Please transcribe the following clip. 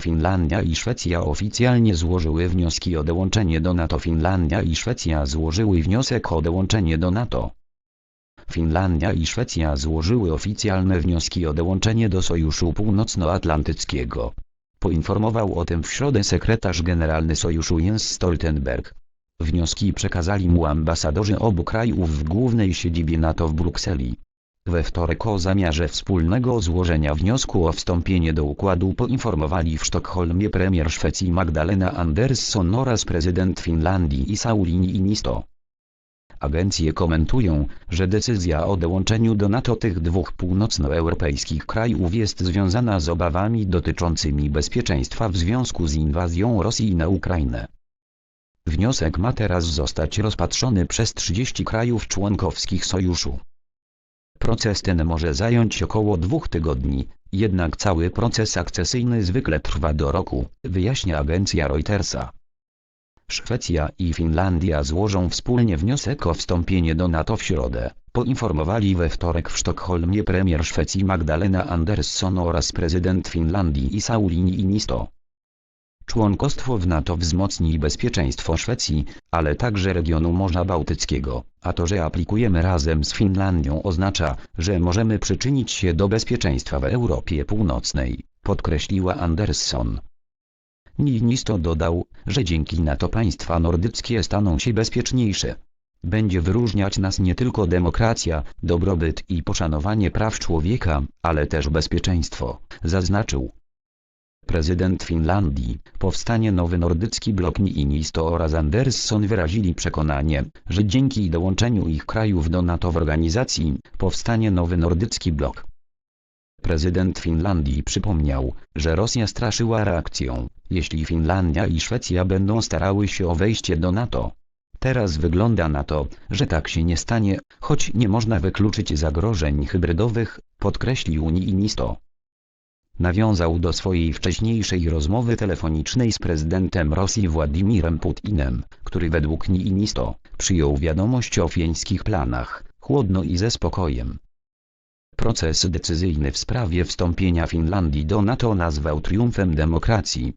Finlandia i Szwecja oficjalnie złożyły wnioski o dołączenie do NATO. Finlandia i Szwecja złożyły wniosek o dołączenie do NATO. Finlandia i Szwecja złożyły oficjalne wnioski o dołączenie do Sojuszu Północnoatlantyckiego. Poinformował o tym w środę sekretarz generalny Sojuszu Jens Stoltenberg. Wnioski przekazali mu ambasadorzy obu krajów w głównej siedzibie NATO w Brukseli. We wtorek o zamiarze wspólnego złożenia wniosku o wstąpienie do układu poinformowali w Sztokholmie premier Szwecji Magdalena Andersson oraz prezydent Finlandii Sauli Niinisto. Agencje komentują, że decyzja o dołączeniu do NATO tych dwóch północnoeuropejskich krajów jest związana z obawami dotyczącymi bezpieczeństwa w związku z inwazją Rosji na Ukrainę. Wniosek ma teraz zostać rozpatrzony przez 30 krajów członkowskich sojuszu. Proces ten może zająć około dwóch tygodni, jednak cały proces akcesyjny zwykle trwa do roku, wyjaśnia agencja Reutersa. Szwecja i Finlandia złożą wspólnie wniosek o wstąpienie do NATO w środę, poinformowali we wtorek w Sztokholmie premier Szwecji Magdalena Andersson oraz prezydent Finlandii i Sauli Niinisto. Członkostwo w NATO wzmocni bezpieczeństwo Szwecji, ale także regionu Morza Bałtyckiego, a to, że aplikujemy razem z Finlandią oznacza, że możemy przyczynić się do bezpieczeństwa w Europie Północnej, podkreśliła Andersson. Niinisto dodał, że dzięki NATO państwa nordyckie staną się bezpieczniejsze. Będzie wyróżniać nas nie tylko demokracja, dobrobyt i poszanowanie praw człowieka, ale też bezpieczeństwo, zaznaczył. Prezydent Finlandii, powstanie nowy nordycki blok Niinisto oraz Andersson wyrazili przekonanie, że dzięki dołączeniu ich krajów do NATO w organizacji, powstanie nowy nordycki blok. Prezydent Finlandii przypomniał, że Rosja straszyła reakcją, jeśli Finlandia i Szwecja będą starały się o wejście do NATO. Teraz wygląda na to, że tak się nie stanie, choć nie można wykluczyć zagrożeń hybrydowych, podkreślił Niinisto. Nawiązał do swojej wcześniejszej rozmowy telefonicznej z prezydentem Rosji Władimirem Putinem, który według Niinisto przyjął wiadomość o fińskich planach, chłodno i ze spokojem. Proces decyzyjny w sprawie wstąpienia Finlandii do NATO nazwał triumfem demokracji,